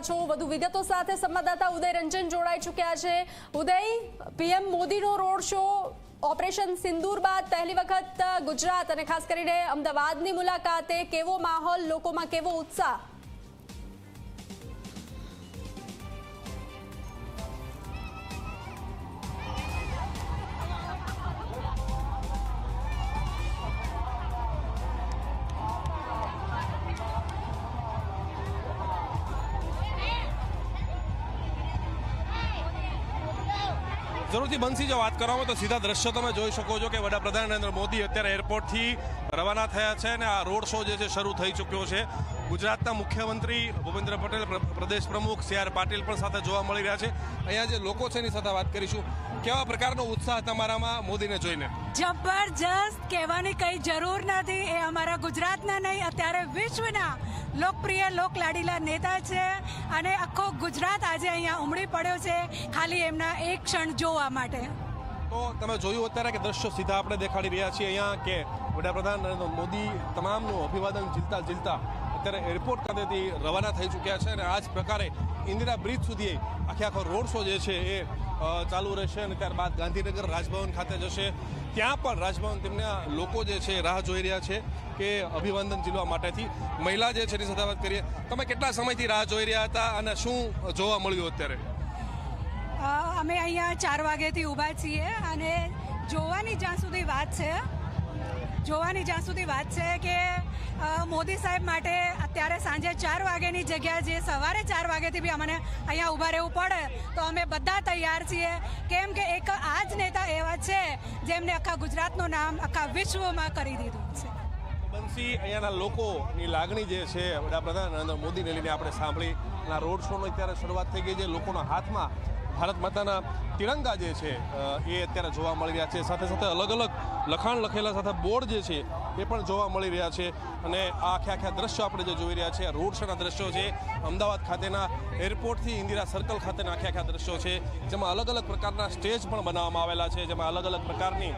રહ્યા છો. વધુ વિગતો સાથે સંવાદદાતા ઉદય રંજન જોડાઈ ચૂક્યા છે. ઉદય, પીએમ મોદીનો રોડ શો, ઓપરેશન સિંદૂર બાદ પહેલી વખત ગુજરાત અને ખાસ કરીને અમદાવાદની મુલાકાતે કેવો માહોલ, લોકોમાં કેવો ઉત્સાહ? બંસી જો વાત કરવામાં તો સીધા દ્રશ્યો તમે જોઈ શકો છો કે વડાપ્રધાન નરેન્દ્ર મોદી અત્યારે એરપોર્ટથી રવાના થયા છે અને આ રોડ શો જે છે શરૂ થઈ ચૂક્યો છે. ગુજરાતના મુખ્યમંત્રી ભૂપેન્દ્ર પટેલ પ્રદેશ પ્રમુખ સી આર પાટીલ પણ સાથે જોવા મળી રહ્યા છે. અહીંયા જે લોકો છે એની સાથે વાત કરીશું. કેવા પ્રકારનો ઉત્સાહ તમારામાં મોદીને જોઈને? જબરજસ્ત કહેવાની કઈ જરૂર નથી, એ અમારા ગુજરાતના નહીં, અત્યારે વિશ્વના લોકપ્રિય લોકલાડીલા નેતા છે અને આખો ગુજરાત આજે અહીંયા ઉમળી પડ્યો છે, ખાલી એમના એક ક્ષણ જોવા માટે. તો તમે જોયું અત્યારે કે દ્રશ્યો સીધા આપણે દેખાડી રહ્યા છીએ અહીંયા કે વડાપ્રધાન નરેન્દ્ર મોદી તમામનું અભિવાદન ઝીલતા ઝીલતા અત્યારે એરપોર્ટ ખાતેથી રવાના થઈ ચૂક્યા છે અને આ જ પ્રકારે ઇન્દિરા બ્રિજ સુધી આખે આખો રોડ શો જે છે એ ચાલુ રહેશે અને ત્યારબાદ ગાંધીનગર રાજભવન ખાતે જશે. ત્યાં પણ રાજભવન તેમના લોકો જે છે રાહ જોઈ રહ્યા છે કે અભિવાદન ઝીલવા માટેથી. મહિલા જે છે એની સાથે વાત કરીએ. તમે કેટલા સમયથી રાહ જોઈ રહ્યા હતા અને શું જોવા મળ્યું અત્યારે? અમે અહીંયા ચાર વાગ્યાથી ઊભા છીએ અને જોવાની જ્યાં સુધી વાત છે જોવાની જ્યાં સુધી વાત છે કે મોદી સાહેબ માટે અત્યારે સાંજે ચાર વાગ્યાની જગ્યા જે સવારે ચાર વાગ્યાથી બી અમને અહીંયા ઊભા રહેવું પડે. તો અમે બધા તૈયાર છીએ. કેમ કે એક આ જ નેતા એવા છે, જેમને આખા ગુજરાતનું નામ, આખા વિશ્વમાં કરી દીધું છે. બંસી અહીંયાના લોકોની લાગણી જે છે, વડાપ્રધાન નરેન્દ્ર મોદીને લઈને આપણે સાંભળી. રોડ શોની અત્યારે શરૂઆત થઈ ગઈ છે. લોકોના હાથમાં ભારત માતાના તિરંગા જે છે એ અત્યારે જોવા મળી રહ્યા છે. સાથે સાથે અલગ અલગ લખાણ લખેલા સાથે બોર્ડ જે છે, એ પણ જોવા મળી રહ્યા છે. અને આ આખે આખા દ્રશ્યો આપણે જે જોઈ રહ્યા છે રોડ શોના દ્રશ્યો છે, અમદાવાદ ખાતેના એરપોર્ટથી ઇન્દિરા સર્કલ ખાતેના આખે આખા દ્રશ્યો છે. જેમાં અલગ અલગ પ્રકારના સ્ટેજ પણ બનાવવામાં આવેલા છે, જેમાં અલગ અલગ પ્રકારની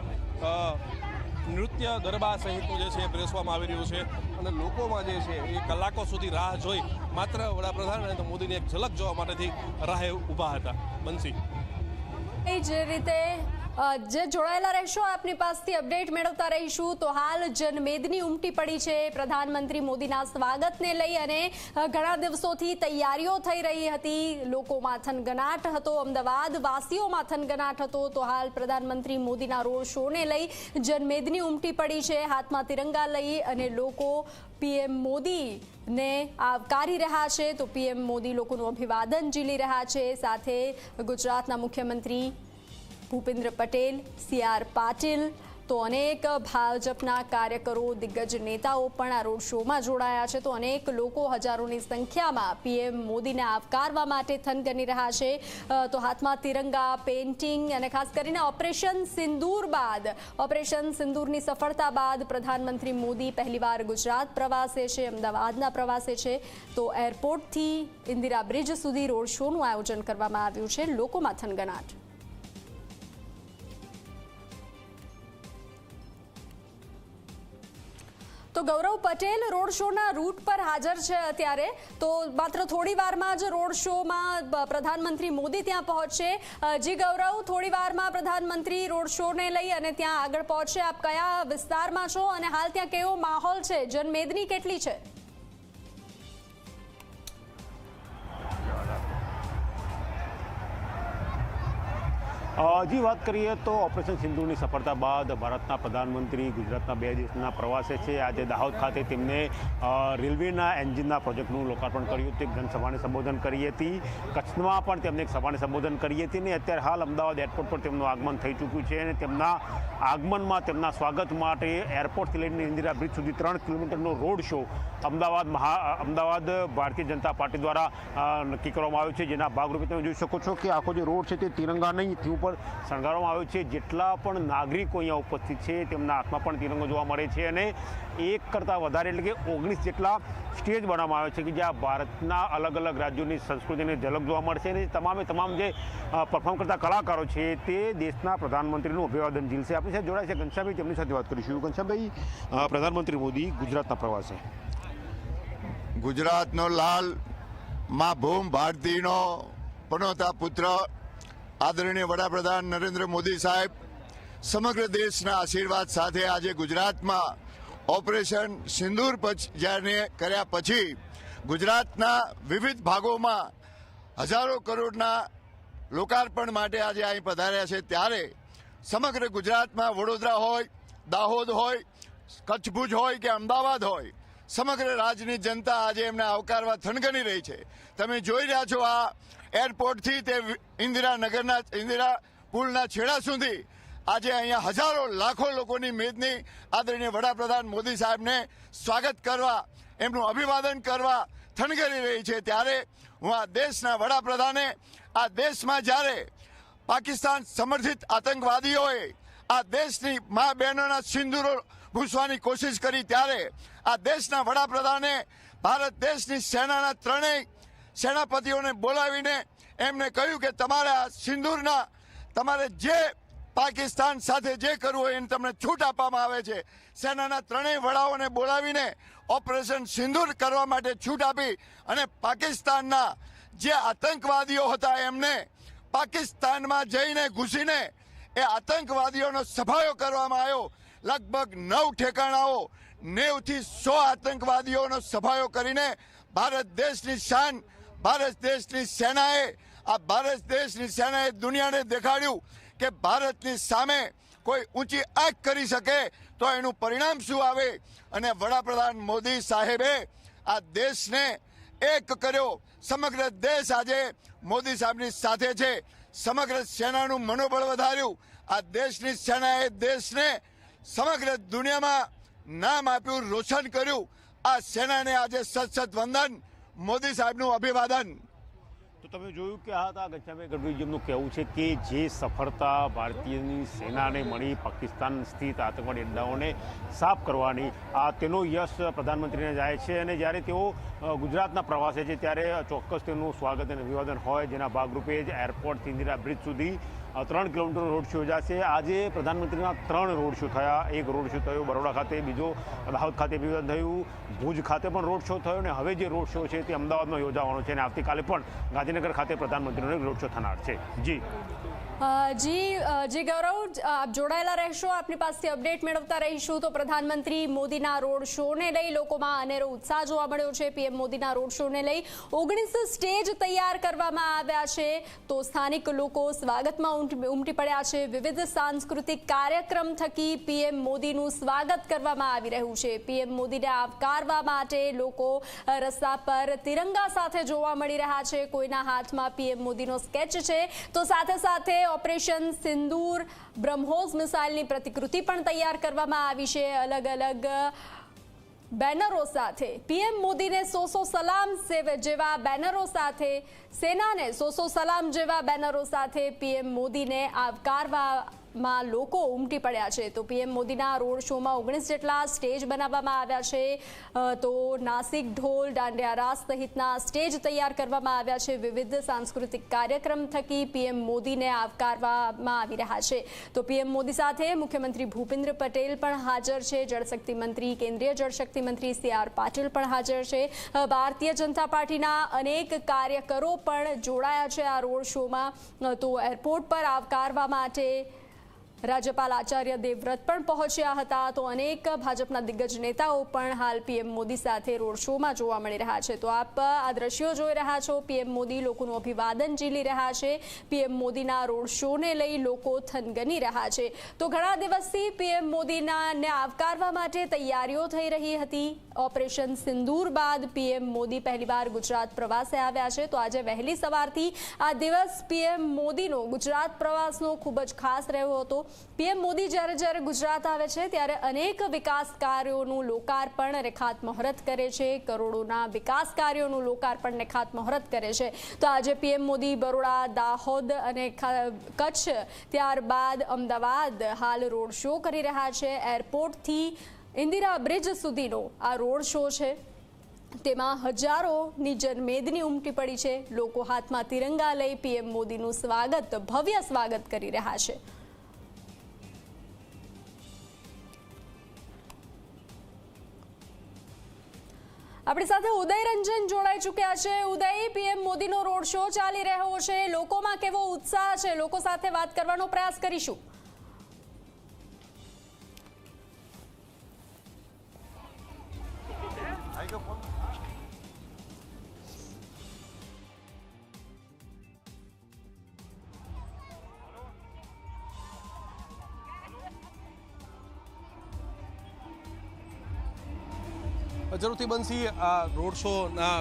નૃત્ય ગરબા સહિતનું જે છે એ પીરસવામાં આવી રહ્યું છે. અને લોકોમાં જે છે એ કલાકો સુધી રાહ જોઈ માત્ર વડાપ્રધાન નરેન્દ્ર મોદીની એક ઝલક જોવા માટેથી રાહે ઊભા હતા. બંસી. એ જે રીતે જે જોડાયેલા રહેશો, આપની પાસેથી અપડેટ મેળવતા રહીશું. તો હાલ જનમેદની ઉમટી પડી છે. પ્રધાનમંત્રી મોદીના સ્વાગતને લઈ અને ઘણા દિવસોથી તૈયારીઓ થઈ રહી હતી. લોકોમાં થનગનાટ હતો. અમદાવાદ વાસીઓમાં થનગનાટ હતો. તો હાલ પ્રધાનમંત્રી મોદીના રોડ શોને લઈ જનમેદની ઉમટી પડી છે. હાથમાં તિરંગા લઈ અને લોકો પીએમ મોદીને આવકારી રહ્યા છે. તો પીએમ મોદી લોકોનું અભિવાદન ઝીલી રહ્યા છે. સાથે ગુજરાતના મુખ્યમંત્રી ભૂપેન્દ્ર પટેલ, સી આર પાટીલ તો અનેક ભાજપના કાર્યકરો, દિગ્ગજ નેતાઓ પણ આ રોડ શોમાં જોડાયા છે. તો અનેક લોકો હજારોની સંખ્યામાં પીએમ મોદીને આવકારવા માટે થનગની રહ્યા છે. તો હાથમાં તિરંગા, પેઇન્ટિંગ અને ખાસ કરીને ઓપરેશન સિંદૂર બાદ, ઓપરેશન સિંદૂરની સફળતા બાદ પ્રધાનમંત્રી મોદી પહેલીવાર ગુજરાત પ્રવાસે છે, અમદાવાદના પ્રવાસે છે. તો એરપોર્ટથી ઇન્દિરા બ્રિજ સુધી રોડ શોનું આયોજન કરવામાં આવ્યું છે. લોકોમાં થનગનાટ. તો ગૌરવ પટેલ રોડ શોના રૂટ પર હાજર છે અત્યારે. તો માત્ર થોડી વારમાં જ રોડ શોમાં પ્રધાનમંત્રી મોદી ત્યાં પહોંચશે. જી ગૌરવ, થોડી વારમાં પ્રધાનમંત્રી રોડ શોને લઈ અને ત્યાં આગળ પહોંચશે. આપ કયા વિસ્તારમાં છો અને હાલ ત્યાં કેવો માહોલ છે? જનમેદની કેટલી છે? હજી વાત કરીએ તો ઓપરેશન સિંધુની સફળતા બાદ ભારતના પ્રધાનમંત્રી ગુજરાતના બે દિવસના પ્રવાસે છે. આજે દાહોદ ખાતે તેમને રેલવેના એન્જિનના પ્રોજેક્ટનું લોકાર્પણ કર્યું એક જનસભાને સંબોધન કરી હતી. કચ્છમાં પણ તેમને એક સભાને સંબોધન કરી હતી ને અત્યારે હાલ અમદાવાદ એરપોર્ટ પર તેમનું આગમન થઈ ચૂક્યું છે અને તેમના આગમનમાં તેમના સ્વાગત માટે એરપોર્ટથી લઈને ઇન્દિરા બ્રિજ સુધી ત્રણ કિલોમીટરનો રોડ શો અમદાવાદ મહા અમદાવાદ ભારતીય જનતા પાર્ટી દ્વારા નક્કી કરવામાં આવ્યું છે. જેના ભાગરૂપે તમે જોઈ શકો છો કે આખો જે રોડ છે તે તિરંગા નહીં થી ઉપર શણગારવામાં આવ્યો છે. જેટલા પણ નાગરિકો અહીંયા ઉપસ્થિત છે, તેમના હાથમાં પણ તિરંગો જોવા મળે છે અને એક કરતાં વધારે એટલે કે ઓગણીસ જેટલા સ્ટેજ બનાવવામાં આવે છે કે જ્યાં ભારતના અલગ અલગ રાજ્યોની સંસ્કૃતિની ઝલક જોવા મળશે અને તમામે તમામ જે પરફોર્મ કરતા કલાકારો છે તે દેશના પ્રધાનમંત્રીનું અભિવાદન ઝીલશે આપણી સાથે જોડાય છે ઘનશ્યામભાઈ, તેમની સાથે વાત કરીશું. ઘનશ્યામભાઈ પ્રધાનમંત્રી મોદી ગુજરાતના પ્રવાસે. ગુજરાતનો લાલ, મા ભૂમ ભારતીનો, પનોતા પુત્ર આદરણીય વડાપ્રધાન નરેન્દ્ર મોદી સાહેબ, સમગ્ર દેશના આશીર્વાદ સાથે આજે ગુજરાતમાં ઓપરેશન સિંદૂર જ્યારે કર્યા પછી ગુજરાતના વિવિધ ભાગોમાં હજારો કરોડના લોકાર્પણ માટે આજે અહીં પધાર્યા છે. ત્યારે સમગ્ર ગુજરાતમાં વડોદરા હોય, દાહોદ હોય કચ્છ ભુજ હોય કે અમદાવાદ હોય સમગ્ર રાજ્યની જનતા આજે એમને આવકારવા થનગની રહી છે. તમે જોઈ રહ્યા છો આ એરપોર્ટથી તે ઇન્દિરાનગરના, ઇન્દિરા પુલના છેડા સુધી આજે અહીંયા હજારો, લાખો લોકોની મેદની આદરણીય વડાપ્રધાન મોદી સાહેબને સ્વાગત કરવા, એમનું અભિવાદન કરવા થનગરી રહી છે. ત્યારે હું આ દેશના વડાપ્રધાને, આ દેશમાં જ્યારે પાકિસ્તાન સમર્થિત આતંકવાદીઓએ આ દેશની મા બહેનોના સિંદૂરો ઘૂસવાની કોશિશ કરી ત્યારે આ દેશના વડાપ્રધાને ભારત દેશની સેનાના ત્રણેય સેનાપતિઓને બોલાવીને એમને કહ્યું કે તમારે આ સિંદૂરના, તમારે જે પાકિસ્તાન સાથે જે કરવું હોય એને તમને છૂટ આપવામાં આવે છે. સેનાના ત્રણેય વડાઓને બોલાવીને ઓપરેશન સિંદૂર કરવા માટે છૂટ આપી અને પાકિસ્તાનના જે આતંકવાદીઓ હતા એમને પાકિસ્તાનમાં જઈને ઘૂસીને એ આતંકવાદીઓનો સફાયો કરવામાં આવ્યો. લગભગ નવ ઠેકાણાઓ, નેવથી સો આતંકવાદીઓનો સફાયો કરીને ભારત દેશની શાન, ભારત દેશની સેનાએ, આ ભારત દેશની સેનાએ દુનિયાને દેખાડ્યું કે ભારતની સામે કોઈ ઊંચી આંખ કરી શકે તો એનું પરિણામ શું આવે? અને વડાપ્રધાન મોદી સાહેબે આ દેશને એક કર્યો. સમગ્ર દેશ આજે મોદી સાહેબની સાથે છે. સમગ્ર સેનાનું મનોબળ વધાર્યું. આ દેશની સેનાએ દેશને સમગ્ર દુનિયામાં નામ આપ્યું, રોશન કર્યું. આ સેનાને આજે સત વંદન. મોદી સાહેબનું અભિવાદન. તો તમે જોયું કે આ હતા ઘનશ્યામભાઈ ગઢવીજીનું કહેવું છે કે જે સફળતા ભારતીયની સેનાને મળી, પાકિસ્તાન સ્થિત આતંકવાદી અડ્ડાઓને સાફ કરવાની, આ તેનો યશ પ્રધાનમંત્રીને જાય છે અને જ્યારે તેઓ ગુજરાતના પ્રવાસે છે ત્યારે ચોક્કસ તેમનું સ્વાગત અને અભિવાદન હોય. જેના ભાગરૂપે જ એરપોર્ટથી ઇન્દિરા બ્રિજ સુધી ત્રણ કિલોમીટર રોડ શો યોજાશે આજે પ્રધાનમંત્રીના ત્રણ રોડ શો થયા. એક રોડ શો થયો બરોડા ખાતે, બીજો દાહોદ ખાતે બીજો થયું, ભુજ ખાતે પણ રોડ શો થયો અને હવે જે રોડ શો છે તે અમદાવાદમાં યોજાવાનો છે અને આવતીકાલે પણ ગાંધીનગર ખાતે પ્રધાનમંત્રીનો રોડ શો થનાર છે. જી. જી જી ગૌરવ આપ જોડાયેલા રહેશો, આપની પાસેથી અપડેટ મેળવતા રહીશું. તો પ્રધાનમંત્રી મોદીના રોડ શોને લઈ લોકોમાં અનેરો ઉત્સાહ જોવા મળ્યો છે. પીએમ મોદીના રોડ શોને લઈ ઓગણીસ સ્ટેજ તૈયાર કરવામાં આવ્યા છે. તો સ્થાનિક લોકો સ્વાગતમાં ઉમટી પડ્યા છે. વિવિધ સાંસ્કૃતિક કાર્યક્રમ થકી પીએમ મોદીનું સ્વાગત કરવામાં આવી રહ્યું છે. પીએમ મોદીને આવકારવા માટે લોકો રસ્તા પર તિરંગા સાથે જોવા મળી રહ્યા છે. કોઈના હાથમાં પીએમ મોદીનો સ્કેચ છે. તો સાથે સાથે ઓપરેશન સિંદૂર બ્રહ્મોસ મિસાઇલની પ્રતિકૃતિ પણ તૈયાર કરવામાં આવી છે. અલગ અલગ બેનરો સાથે પીએમ મોદીને સો સો સલામ જેવા બેનરો સાથે, સેનાને સો સો સલામ જેવા બેનરો સાથે પીએમ મોદીને આવકારવામાં લોકો ઉમટી પડ્યા છે. તો પીએમ મોદીના રોડ શોમાં ઓગણીસ જેટલા સ્ટેજ બનાવવામાં આવ્યા છે. તો નાસિક ઢોલ દાંડિયા રાસ સહિતના સ્ટેજ તૈયાર કરવામાં આવ્યા છે. વિવિધ સાંસ્કૃતિક કાર્યક્રમ થકી પીએમ મોદીને આવકારવામાં આવી રહ્યા છે. તો પીએમ મોદી સાથે મુખ્યમંત્રી ભૂપેન્દ્ર પટેલ પણ હાજર છે. જળશક્તિ મંત્રી, કેન્દ્રીય જળશક્તિ મંત્રી સી આર પાટીલ પણ હાજર છે. ભારતીય જનતા પાર્ટીના અનેક કાર્યકરો પણ જોડાયા છે આ રોડ શોમાં. તો એરપોર્ટ પર આવકારવા માટે રાજ્યપાલ આચાર્ય દેવવ્રત પણ પહોંચ્યા હતા. તો અનેક ભાજપના દિગ્ગજ નેતાઓ પણ હાલ પીએમ મોદી સાથે રોડ શોમાં જોવા મળી રહ્યા છે. તો આપ આ દ્રશ્યો જોઈ રહ્યા છો. પીએમ મોદી લોકોનું અભિવાદન ઝીલી રહ્યા છે. પીએમ મોદીના રોડ શોને લઈ લોકો થનગની રહ્યા છે. તો ઘણા દિવસથી પીએમ મોદીના ને આવકારવા માટે તૈયારીઓ થઈ રહી હતી. ઓપરેશન સિંદૂર બાદ પીએમ મોદી પહેલીવાર ગુજરાત પ્રવાસે આવ્યા છે. તો આજે વહેલી સવારથી આ દિવસ પીએમ મોદીનો ગુજરાત પ્રવાસનો ખૂબ જ ખાસ રહ્યો હતો. પીએમ મોદી જ્યારે જ્યારે ગુજરાત આવે છે, ત્યારે અનેક વિકાસ કાર્યોનું લોકાર્પણ અને ખાતમુહૂર્ત કરે છે. કરોડોના વિકાસ કાર્યોનું લોકાર્પણ ને ખાતમુહૂર્ત કરે છે. તો આજે પીએમ મોદી બરોડા, દાહોદ અને કચ્છ ત્યારબાદ અમદાવાદ હાલ રોડ શો કરી રહ્યા છે. એરપોર્ટથી ઇન્દિરા બ્રિજ સુધીનો આ રોડ શો છે. તેમાં હજારોની જનમેદની ઉમટી પડી છે. લોકો હાથમાં તિરંગા લઈ પીએમ મોદીનું સ્વાગત, ભવ્ય સ્વાગત કરી રહ્યા છે. આપણી સાથે ઉદય રંજન જોડાઈ ચૂક્યા છે. ઉદય, પીએમ મોદીનો રોડ શો ચાલી રહ્યો છે. લોકોમાં કેવો ઉત્સાહ છે? લોકો સાથે વાત કરવાનો પ્રયાસ કરીશું. જરૂરથી બનશી આ રોડ શોના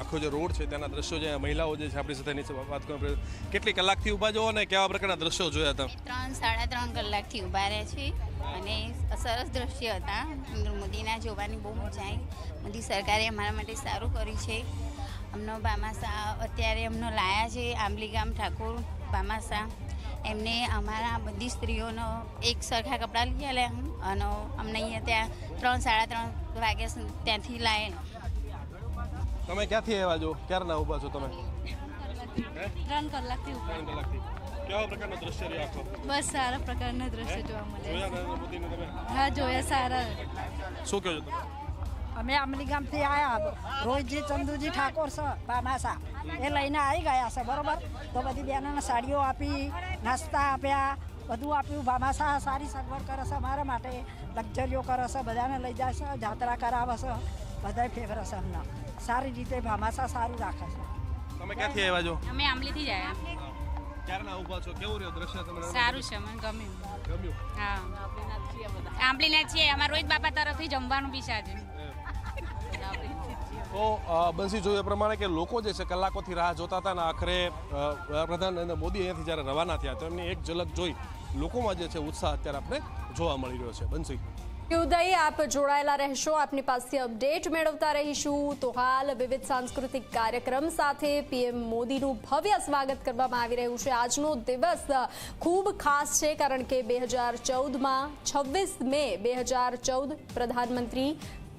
આખો જે રોડ છે તેના દ્રશ્યો જે મહિલાઓ જે છે, આપણી સાથે નીચે વાત કરવા કેટલી કલાકથી ઊભા જો અને કેવા પ્રકારના દ્રશ્યો જોયા હતા? ત્રણ, સાડા ત્રણ કલાકથી ઊભા રહે છે અને સરસ દ્રશ્ય હતા. નરેન્દ્ર મોદીના જોવાની બહુ મજા આવી. મોદી સરકારે અમારા માટે સારું કર્યું છે. અમનો બામાસા, અત્યારે અમનો લાયા છે આંબલી ગામ ઠાકોર બામાસા. એમને અમારા બધી સ્ત્રીઓનો એક સરખા કપડાં લઈ આલ્યા અને અમને અહીંયા ત્યાં ત્રણ સાડા ત્રણ વાગ્યા સુધી ત્યાંથી લાયા. તમે ક્યાંથી આવ્યા છો? ક્યારના ઊભા છો તમે? ત્રણ કલાકથી ત્રણ કલાકથી. કેવા પ્રકારનો દ્રશ્ય રહ્યો આખો? બસ સારા પ્રકારના દ્રશ્ય જોવા મળે જોયા નરેન્દ્ર મોદીને તમે? હા જોયા સારા. શું કહો છો તમે? અમે આમલી ગામથી આવ્યા રોહિતજી ચંદુજી ઠાકોર છે બામાસા. એ લઈને આવી ગયા છે બરોબર? તો બધી બહેનોને સાડીઓ આપી નાસ્તા આપ્યા બધું આપ્યું. બામાસા સારી સગવડ કરે છે અમારા માટે લક્ઝરીઓ કરે છે બધાને લઈ જાય છે જાત્રા કરાવે છે બધાય ફેવર છે અમને સારી રીતે ભામાસા સારું રાખે છે. તમે ક્યાંથી આવ્યા છો? અમે આંબલીથી જ આવ્યા. ક્યારના ઊભા છો? કેવું રહ્યો દ્રશ્ય તમને? સારું છે મને ગમ્યું. ગમ્યું? હા. આંબલીના છીએ. અમારા રોહિત બાપા તરફથી જમવાનું બી છે આજે. તો બંસી જોયું પ્રમાણે કે લોકો જે છે કલાકોથી રાહ જોતા હતા ને આખરે પ્રધાન નરેન્દ્ર મોદી અહીંયાથી જ્યારે રવાના થયા, તો એમની એક ઝલક જોઈ લોકોમાં જે છે ઉત્સાહ અત્યારે આપણે જોવા મળી રહ્યો છે. બંસી ઉદય, આપ જોડાયેલા રહેશો, આપની પાસેથી અપડેટ મેળવતા રહીશું. તો હાલ વિવિધ સાંસ્કૃતિક કાર્યક્રમ સાથે પીએમ મોદીનું ભવ્ય સ્વાગત કરવામાં આવી રહ્યું છે. આજનો દિવસ ખૂબ ખાસ છે, કારણ કે બે હજાર ચૌદમાં છવ્વીસ મે બે હજાર ચૌદ પ્રધાનમંત્રી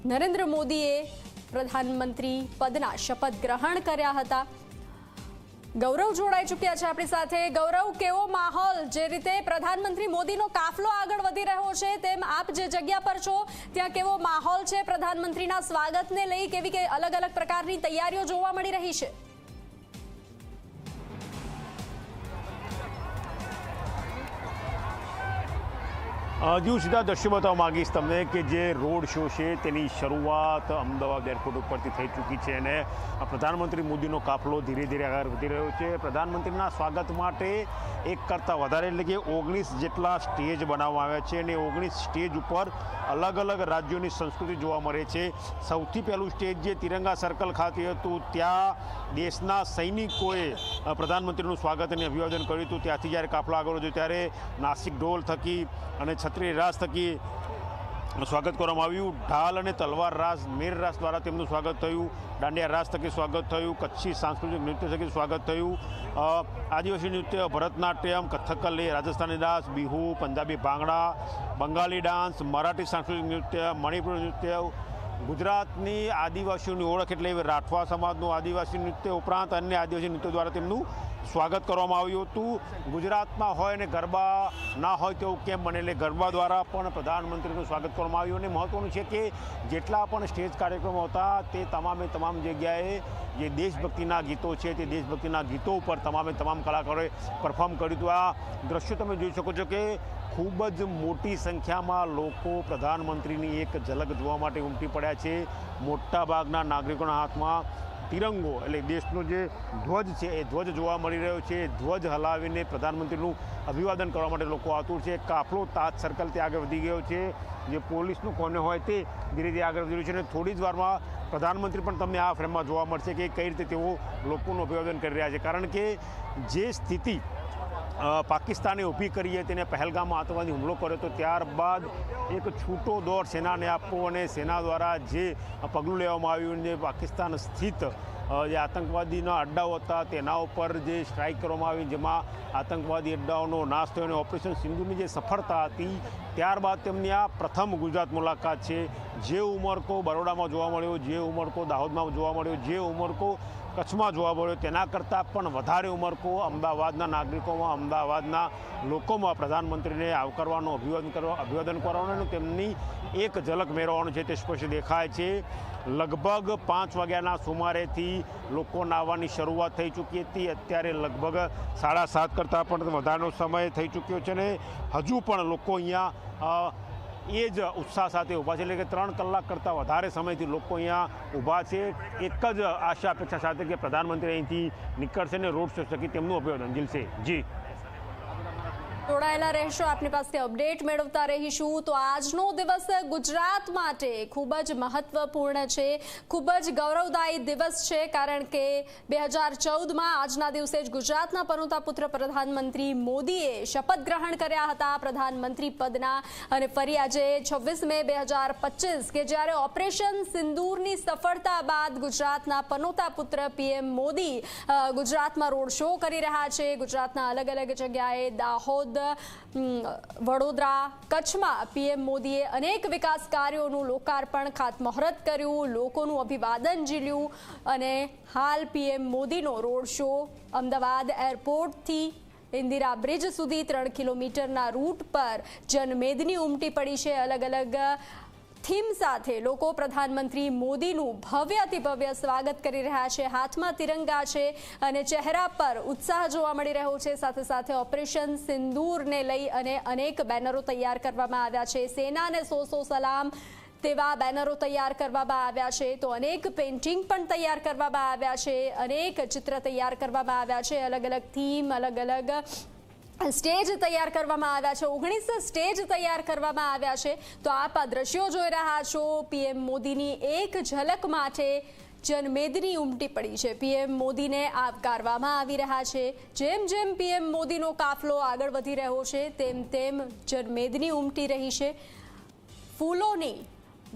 નરેન્દ્ર મોદીએ પ્રધાનમંત્રી પદના શપથ ગ્રહણ કર્યા હતા. ગૌરવ જોડાઈ ચૂક્યા છે આપણી સાથે. ગૌરવ, કેવો માહોલ? જે રીતે પ્રધાનમંત્રી મોદીનો કાફલો આગળ વધી રહ્યો છે, તેમ આપ જે જગ્યા પર છો, ત્યાં કેવો માહોલ છે? પ્રધાનમંત્રીના સ્વાગતને લઈ કેવી કે અલગ અલગ પ્રકારની તૈયારીઓ જોવા મળી રહી છે? હજુ સીધા દ્રશ્યો બતાવવા માંગીશ તમને કે જે રોડ શો છે તેની શરૂઆત અમદાવાદ એરપોર્ટ ઉપરથી થઈ ચૂકી છે અને પ્રધાનમંત્રી મોદીનો કાફલો ધીરે ધીરે આગળ વધી રહ્યો છે. પ્રધાનમંત્રીના સ્વાગત માટે એક કરતાં વધારે એટલે કે ઓગણીસ જેટલા સ્ટેજ બનાવવામાં આવ્યા છે અને ઓગણીસ સ્ટેજ ઉપર અલગ અલગ રાજ્યોની સંસ્કૃતિ જોવા મળે છે. સૌથી પહેલું સ્ટેજ જે તિરંગા સર્કલ ખાતે હતું, ત્યાં દેશના સૈનિકોએ પ્રધાનમંત્રીનું સ્વાગત અને અભિવાદન કર્યું હતું. ત્યાંથી જ્યારે કાફલો આગળ વધ્યો, ત્યારે નાસિક ઢોલ થકી અને છત્રી રાસ થકી સ્વાગત કરવામાં આવ્યું. ઢાલ અને તલવાર રાસ, મેર રાસ દ્વારા તેમનું સ્વાગત થયું. દાંડિયા રાસ થકી સ્વાગત થયું. કચ્છી સાંસ્કૃતિક નૃત્ય થકી સ્વાગત થયું. આદિવાસી નૃત્ય, ભરતનાટ્યમ, કથકલી, રાજસ્થાની ડાન્સ બિહુ, પંજાબી ભાંગડા, બંગાળી ડાન્સ, મરાઠી સાંસ્કૃતિક નૃત્ય, મણિપુરી નૃત્ય, ગુજરાતની આદિવાસીઓની ઓળખ એટલે રાઠવા સમાજનું આદિવાસી નૃત્ય ઉપરાંત અન્ય આદિવાસી નૃત્ય દ્વારા તેમનું સ્વાગત કરવામાં આવ્યું હતું. ગુજરાતમાં હોય અને ગરબા ના હોય તેવું કેમ બને? એટલે ગરબા દ્વારા પણ પ્રધાનમંત્રીનું સ્વાગત કરવામાં આવ્યું. અને મહત્ત્વનું છે કે જેટલા પણ સ્ટેજ કાર્યક્રમો હતા, તે તમામે તમામ જગ્યાએ જે દેશભક્તિના ગીતો છે, તે દેશભક્તિના ગીતો ઉપર તમામે તમામ કલાકારોએ પરફોર્મ કર્યું હતું. આ દ્રશ્યો તમે જોઈ શકો છો કે ખૂબ જ મોટી સંખ્યામાં લોકો પ્રધાનમંત્રીની એક ઝલક જોવા માટે ઉમટી પડ્યા છે. મોટાભાગના નાગરિકોના હાથમાં તિરંગો એટલે દેશનો જે ધ્વજ છે, એ ધ્વજ જોવા મળી રહ્યો છે. ધ્વજ હલાવીને પ્રધાનમંત્રીનું અભિવાદન કરવા માટે લોકો આતુર છે. કાફલો તાજ સર્કલથી આગળ વધી ગયો છે. જે પોલીસનું કોને હોય તે ધીરે ધીરે આગળ વધી રહ્યું છે અને થોડી જ વારમાં પ્રધાનમંત્રી પણ તમને આ ફ્રેમમાં જોવા મળશે કે કઈ રીતે તેઓ લોકોનું અભિવાદન કરી રહ્યા છે. કારણ કે જે સ્થિતિ પાકિસ્તાને ઊભી કરીએ તેને પહેલગામમાં આતંકવાદી હુમલો કર્યો તો ત્યારબાદ એક છૂટો દોર સેનાને આપવો અને સેના દ્વારા જે પગલું લેવામાં આવ્યું જે પાકિસ્તાન સ્થિત જે આતંકવાદીના અડ્ડાઓ હતા, તેના ઉપર જે સ્ટ્રાઇક કરવામાં આવી, જેમાં આતંકવાદી અડ્ડાઓનો નાશ થયો અને ઓપરેશન સિંધુની જે સફળતા હતી, ત્યારબાદ તેમની આ પ્રથમ ગુજરાત મુલાકાત છે. જે ઉમરકો બરોડામાં જોવા મળ્યો, જે ઉમરકો દાહોદમાં જોવા મળ્યો, જે ઉમરકો કચ્છમાં જોવા મળ્યો, તેના કરતાં પણ વધારે ઉમરકો અમદાવાદના નાગરિકોમાં, અમદાવાદના લોકોમાં પ્રધાનમંત્રીને આવકારવાનું અભિવાદન કરવા, અભિવાદન કરવાનું અને તેમની એક ઝલક મેળવવાનું છે તે સ્પષ્ટ દેખાય છે. લગભગ પાંચ વાગ્યાના સુમારેથી લોકોના આવવાની શરૂઆત થઈ ચૂકી હતી. અત્યારે લગભગ સાડા સાત કરતાં પણ વધારેનો સમય થઈ ચૂક્યો છે ને હજુ પણ લોકો અહીંયા એ જ ઉત્સાહ સાથે ઊભા છે. એટલે કે ત્રણ કલાક કરતાં વધારે સમયથી લોકો અહીંયા ઊભા છે. એક જ આશા અપેક્ષા સાથે કે પ્રધાનમંત્રી અહીંથી નીકળશે ને રોડ શો થકી તેમનું અભિવાદન ઝીલશે જી. જોડાયેલા રહેશો. આપની પાસે અપડેટ મેળવતા રહીશું. તો આજનો દિવસ ગુજરાત માટે ખૂબ જ મહત્વપૂર્ણ છે. ખૂબ જ ગૌરવદાયી દિવસ છે, કારણ કે બે હજાર ચૌદમાં આજના દિવસે જ ગુજરાતના પનોતા પુત્ર પ્રધાનમંત્રી મોદીએ શપથ ગ્રહણ કર્યા હતા પ્રધાનમંત્રી પદના. અને ફરી આજે છવ્વીસ મે બે હજાર પચીસ, કે જ્યારે ઓપરેશન સિંદૂરની સફળતા બાદ ગુજરાતના પનોતા પુત્ર પીએમ મોદી ગુજરાતમાં રોડ શો કરી રહ્યા છે. ગુજરાતના અલગ અલગ જગ્યાએ દાહોદ વડોદરા કચ્છમાં પીએમ મોદીએ અનેક વિકાસ કાર્યોનું લોકાર્પણ, ખાતમુહૂર્ત કર્યું, લોકોનું અભિવાદન ઝીલ્યું અને હાલ પીએમ મોદીનો રોડ શો અમદાવાદ એરપોર્ટથી ઇન્દિરા બ્રિજ સુધી ત્રણ કિલોમીટરના રૂટ પર જનમેદની ઉમટી પડી છે. અલગ અલગ થીમ સાથે લોકો પ્રધાનમંત્રી મોદીનું ભવ્યથી ભવ્ય સ્વાગત કરી રહ્યા છે. હાથમાં તિરંગા છે અને ચહેરા પર ઉત્સાહ જોવા મળી રહ્યો છે. સાથે સાથે ઓપરેશન સિંદૂરને લઈ અને અનેક બેનરો તૈયાર કરવામાં આવ્યા છે. સેનાને સો સો સલામ તેવા બેનરો તૈયાર કરવામાં આવ્યા છે. તો અનેક પેઇન્ટિંગ પણ તૈયાર કરવામાં આવ્યા છે. અનેક ચિત્ર તૈયાર કરવામાં આવ્યા છે. અલગ અલગ થીમ અલગ અલગ સ્ટેજ તૈયાર કરવામાં આવ્યા છે. ઓગણીસ સ્ટેજ તૈયાર કરવામાં આવ્યા છે. તો આપ આ દ્રશ્યો જોઈ રહ્યા છો. પીએમ મોદીની એક ઝલક માટે જનમેદની ઉમટી પડી છે. પીએમ મોદીને આવકારવામાં આવી રહ્યા છે. જેમ જેમ પીએમ મોદીનો કાફલો આગળ વધી રહ્યો છે, તેમ તેમ જનમેદની ઉમટી રહી છે. ફૂલોની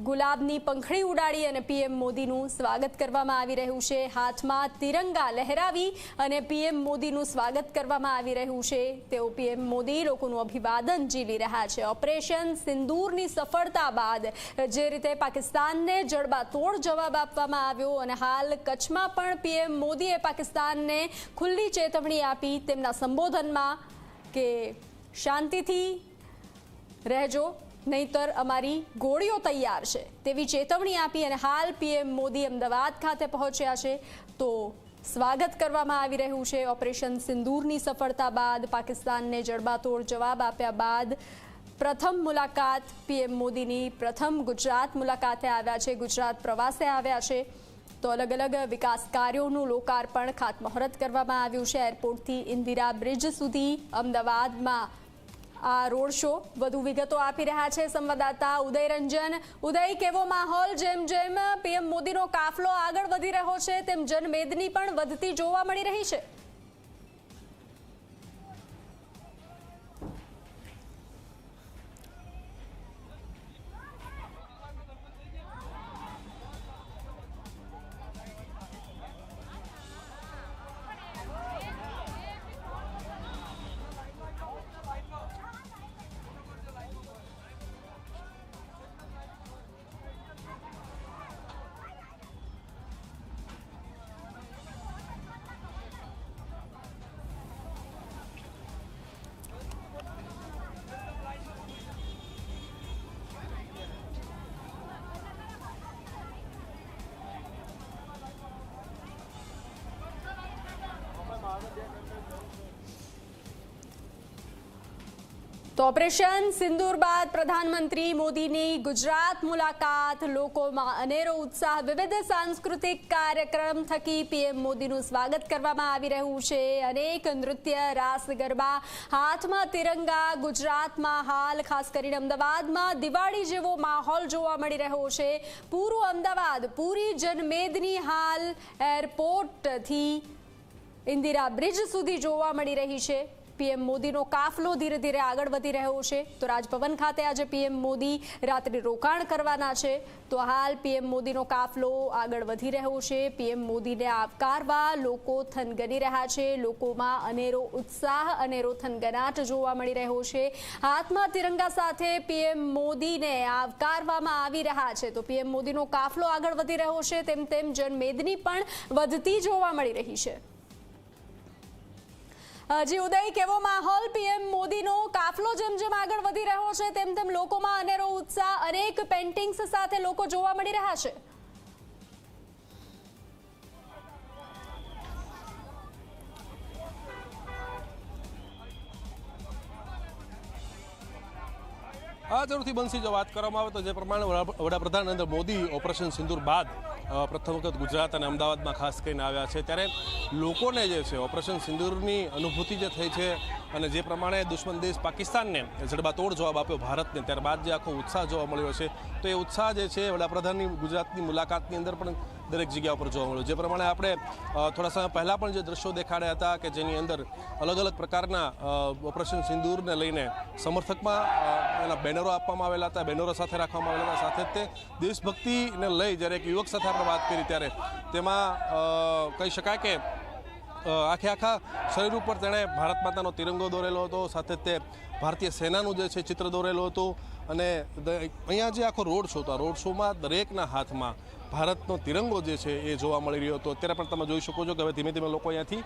ગુલાબની પંખડી ઉડાડી અને પીએમ મોદીનું સ્વાગત કરવામાં આવી રહ્યું છે. હાથમાં તિરંગા લહેરાવી અને પીએમ મોદીનું સ્વાગત કરવામાં આવી રહ્યું છે. તેઓ પીએમ મોદી લોકોનું અભિવાદન ઝીલી રહ્યા છે. ઓપરેશન સિંદૂરની સફળતા બાદ જે રીતે પાકિસ્તાનને જડબાતોડ જવાબ આપવામાં આવ્યો અને હાલ કચ્છમાં પણ પીએમ મોદીએ પાકિસ્તાનને ખુલ્લી ચેતવણી આપી તેમના સંબોધનમાં કે શાંતિથી રહેજો. નહીતર અમારી ગોળીઓ તૈયાર છે. તેવી ચેતવણી આપી અને હાલ પીએમ મોદી અમદાવાદ ખાતે પહોંચ્યા છે. તો સ્વાગત કરવામાં આવી રહ્યું છે. ઓપરેશન સિંદૂરની સફળતા બાદ પાકિસ્તાનને જડબાતોડ જવાબ આપ્યા બાદ પ્રથમ મુલાકાત પીએમ મોદીની, પ્રથમ ગુજરાત મુલાકાતે આવ્યા છે. ગુજરાત પ્રવાસે આવ્યા છે. તો અલગ અલગ વિકાસ કાર્યોનું લોકાર્પણ ખાતમુહૂર્ત કરવામાં આવ્યું છે. એરપોર્ટથી ઇન્દિરા બ્રિજ સુધી અમદાવાદમાં રોડ શો વધુ વિગતો આપી રહ્યા છે સંવાદદાતા ઉદય રંજન. ઉદય, કેવો માહોલ? જેમ જેમ પીએમ મોદીનો કાફલો આગળ વધી રહ્યો છે, તેમ જનમેદની પણ વધતી જોવા મળી રહી છે. તો ઓપરેશન સિંદૂર બાદ પ્રધાનમંત્રી મોદીની ગુજરાત મુલાકાત, લોકોમાં અનેરો ઉત્સાહ, વિવિધ સાંસ્કૃતિક કાર્યક્રમ થકી પીએમ મોદીનું સ્વાગત કરવામાં આવી રહ્યું છે. અનેક નૃત્ય રાસ ગરબા, હાથમાં તિરંગા, ગુજરાતમાં હાલ, ખાસ કરીને અમદાવાદમાં દિવાળી જેવો માહોલ જોવા મળી રહ્યો છે. પૂરું અમદાવાદ, પૂરી જનમેદની હાલ એરપોર્ટથી ઇન્દિરા બ્રિજ સુધી જોવા મળી રહી છે. પીએમ મોદીનો કાફલો ધીરે ધીરે આગળ વધી રહ્યો છે. તો રાજભવન ખાતે આજે પીએમ મોદી રાત્રે રોકાણ કરવાના છે. તો હાલ પીએમ મોદીનો કાફલો આગળ વધી રહ્યો છે. પીએમ મોદીને આવકારવા લોકો થનગની રહ્યા છે. લોકોમાં અનેરો ઉત્સાહ, અનેરો થનગનાટ જોવા મળી રહ્યો છે. હાથમાં તિરંગા સાથે પીએમ મોદીને આવકારવામાં આવી રહ્યા છે. તો પીએમ મોદીનો કાફલો આગળ વધી રહ્યો છે. તેમ તેમ જનમેદની પણ વધતી જોવા મળી રહી છે. જી ઉદય, કેવો માહોલ? પીએમ મોદીનો કાફલો જેમ જેમ આગળ વધી રહ્યો છે, તેમ તેમ લોકોમાં અનેરો ઉત્સાહ. અનેક પેન્ટિંગ્સ સાથે લોકો જોવા મળી રહ્યા છે. આ જરૂરથી બનશી જો વાત કરવામાં આવે તો જે પ્રમાણે વડાપ્રધાન નરેન્દ્ર મોદી ઓપરેશન સિંદૂર બાદ પ્રથમ વખત ગુજરાત અને અમદાવાદમાં ખાસ કરીને આવ્યા છે. ત્યારે લોકોને જે છે, ઓપરેશન સિંદૂરની અનુભૂતિ જે થઈ છે અને જે પ્રમાણે દુશ્મન દેશ પાકિસ્તાનને જડબાતોડ જવાબ આપ્યો ભારતને, ત્યારબાદ જે આખો ઉત્સાહ જોવા મળ્યો છે. તો એ ઉત્સાહ જે છે, વડાપ્રધાનની ગુજરાતની મુલાકાતની અંદર પણ દરેક જગ્યા ઉપર જોવા મળ્યું. જે પ્રમાણે આપણે થોડા સમય પહેલાં પણ જે દ્રશ્યો દેખાડ્યા હતા કે જેની અંદર અલગ અલગ પ્રકારના ઓપરેશન સિંદૂરને લઈને સમર્થકમાં એના બેનરો આપવામાં આવેલા હતા, બેનરો સાથે રાખવામાં આવેલા હતા. સાથે જ તે દેશભક્તિને લઈ જ્યારે એક યુવક સાથે આપણે વાત કરી ત્યારે તેમાં કહી શકાય કે આખે આખા શરીર ઉપર તેણે ભારત માતાનો તિરંગો દોરેલો હતો. સાથે તે ભારતીય સેનાનું જે છે ચિત્ર દોરેલું હતું. અને અહીંયા જે આખો રોડ શો હતો, આ રોડ શોમાં દરેકના હાથમાં ભારતનો તિરંગો જે છે એ જોવા મળી રહ્યો હતો. અત્યારે પણ તમે જોઈ શકો છો કે હવે ધીમે ધીમે લોકો અહીંયાથી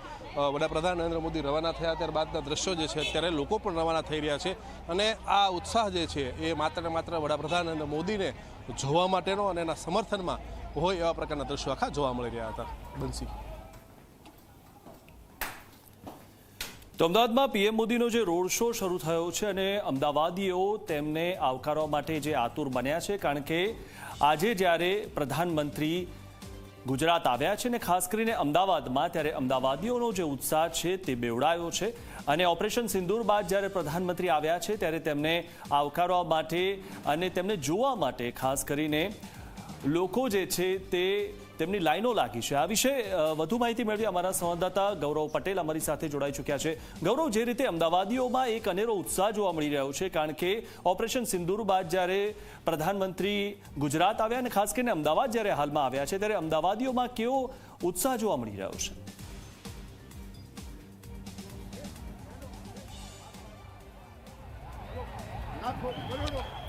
વડાપ્રધાન નરેન્દ્ર મોદી રવાના થયા. ત્યારબાદના દ્રશ્યો જે છે અત્યારે લોકો પણ રવાના થઈ રહ્યા છે. અને આ ઉત્સાહ જે છે એ માત્ર ને માત્ર વડાપ્રધાન નરેન્દ્ર મોદીને જોવા માટેનો અને એના સમર્થનમાં હોય એવા પ્રકારના દ્રશ્યો આખા જોવા મળી રહ્યા હતા. બંસી. તો અમદાવાદમાં પીએમ મોદીનો જે રોડ શો શરૂ થયો છે અને અમદાવાદીઓ તેમને આવકારવા માટે જે આતુર બન્યા છે, કારણ કે આજે જ્યારે પ્રધાનમંત્રી ગુજરાત આવ્યા છે ને ખાસ કરીને અમદાવાદમાં, ત્યારે અમદાવાદીઓનો જે ઉત્સાહ છે તે બેવડાયો છે અને ઓપરેશન સિંદૂર બાદ જ્યારે પ્રધાનમંત્રી આવ્યા છે, ત્યારે તેમને આવકારવા માટે અને તેમને જોવા માટે ખાસ કરીને લોકો જે છે તે તેમની લાઈનો લાગી છે. આ વિશે વધુ માહિતી મેળવી અમારા સંવાદદાતા ગૌરવ પટેલ અમારી સાથે જોડાઈ ચૂક્યા છે. ગૌરવ, જે રીતે અમદાવાદીઓમાં એક અનેરો ઉત્સાહ જોવા મળી રહ્યો છે, કારણ કે ઓપરેશન સિંદૂર બાદ જ્યારે પ્રધાનમંત્રી ગુજરાત આવ્યા અને ખાસ કરીને અમદાવાદ જ્યારે હાલમાં આવ્યા છે, ત્યારે અમદાવાદીઓમાં કેવો ઉત્સાહ જોવા મળી રહ્યો છે?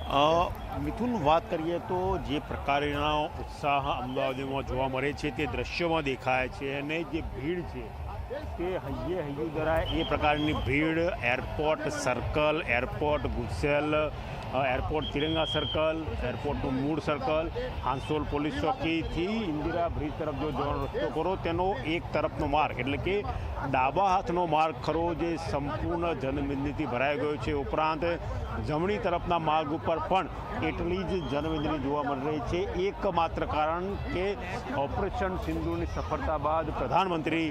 મિથુન, વાત કરીએ તો જે પ્રકારના ઉત્સાહ અમદાવાદમાં જોવા મળે છે, તે દ્રશ્યોમાં દેખાય છે અને જે ભીડ છે, તે હૈયે હૈયું જરાય એ પ્રકારની ભીડ, એરપોર્ટ સર્કલ, એરપોર્ટ ગુસેલ એરપોર્ટ તિરંગા સર્કલ, એરપોર્ટનું મૂળ સર્કલ, હાંસોલ પોલીસ ચોકીથી ઇન્દિરા બ્રિજ તરફ જો જવાનો રસ્તો કરો, તેનો એક તરફનો માર્ગ, એટલે કે ડાબા હાથનો માર્ગ ખરો, જે સંપૂર્ણ જનમેદનીથી ભરાઈ ગયો છે. ઉપરાંત જમણી તરફના માર્ગ ઉપર પણ એટલી જ જનવેદની જોવા મળી રહી છે. એકમાત્ર કારણ કે ઓપરેશન સિંધુની સફળતા બાદ પ્રધાનમંત્રી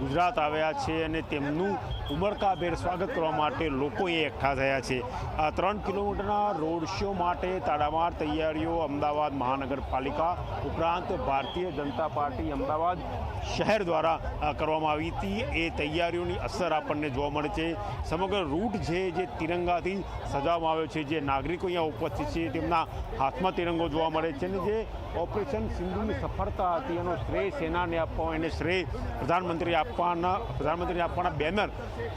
ગુજરાત આવ્યા છે અને તેમનું ઉમળકાભેર સ્વાગત કરવા માટે લોકો એ એકઠા થયા છે. આ ત્રણ કિલોમીટરના રોડ શો માટે તાડામાર તૈયારીઓ અમદાવાદ મહાનગરપાલિકા ઉપરાંત ભારતીય જનતા પાર્ટી અમદાવાદ શહેર દ્વારા કરવામાં આવી હતી. એ તૈયારીઓની અસર આપણને જોવા મળે છે. સમગ્ર રૂટ છે, જે તિરંગાથી સજાવવામાં આવ્યો છે. જે નાગરિકો અહીંયા ઉપસ્થિત છે, તેમના હાથમાં તિરંગો જોવા મળે છે અને જે ઓપરેશન સિંધુની સફળતા હતી, એનો શ્રેય સેનાને આપવા, એને શ્રેય પ્રધાનમંત્રી આપવાના, પ્રધાનમંત્રીને આપવાના બેનર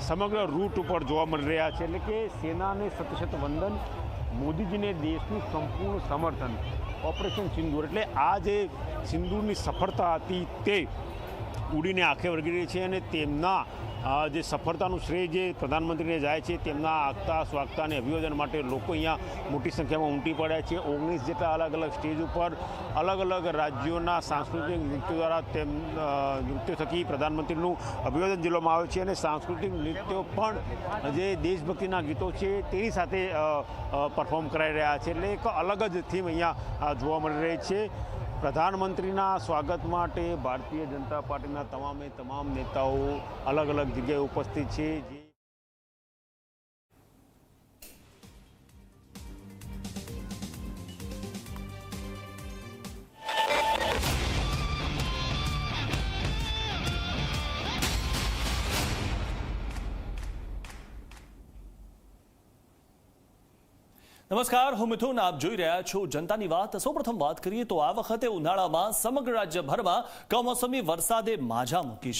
સમગ્ર રૂટ ઉપર જોવા મળી રહ્યા છે. એટલે કે સેનાને સતશત વંદન, મોદીજીને દેશનું સંપૂર્ણ સમર્થન, ઓપરેશન સિંદૂર. એટલે આ જે સિંદૂરની સફળતા હતી તે ઉડીને આંખે વળગી રહી છે અને તેમના જે સફળતાનું શ્રેય જે પ્રધાનમંત્રીને જાય છે, તેમના આગતા સ્વાગતા અને અભિવાદન માટે લોકો અહીંયા મોટી સંખ્યામાં ઉમટી પડ્યા છે. ઓગણીસ જેટલા અલગ અલગ સ્ટેજ ઉપર અલગ અલગ રાજ્યોના સાંસ્કૃતિક નૃત્યો દ્વારા તેમ નૃત્યો થકી પ્રધાનમંત્રીનું અભિવાદન ઝીલવામાં આવે છે અને સાંસ્કૃતિક નૃત્યો પણ જે દેશભક્તિના ગીતો છે તેની સાથે પરફોર્મ કરાઈ રહ્યા છે. એટલે એક અલગ જ થીમ અહીંયા જોવા મળી રહી છે. પ્રધાનમંત્રીના સ્વાગત માટે ભારતીય જનતા પાર્ટીના તમામે તમામ નેતાઓ અલગ અલગ જગ્યાએ ઉપસ્થિત છે. જે નમસ્કાર, હું મિથુન. આપ જોઈ રહ્યા છો જનતાની વાત. સૌપ્રથમ વાત કરીએ તો આ વખતે ઉનાળામાં સમગ્ર રાજ્યભરમાં કમોસમી વરસાદે માજા મૂકી